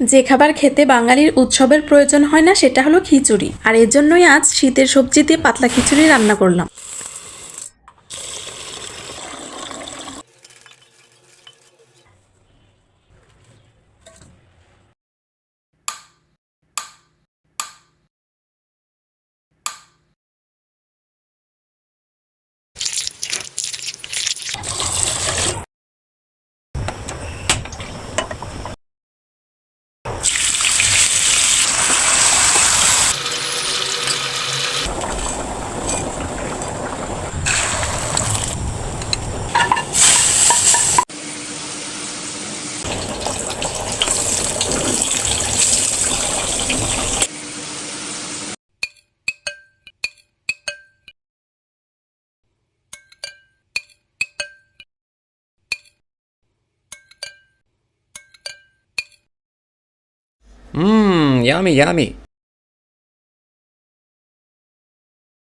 যে খাবার খেতে বাঙালির উৎসবের প্রয়োজন হয় না, সেটা হলো খিচুড়ি। আর এর জন্যই আজ শীতের সবজি দিয়ে পাতলা খিচুড়ি রান্না করলাম। Mmm, yummy, yummy.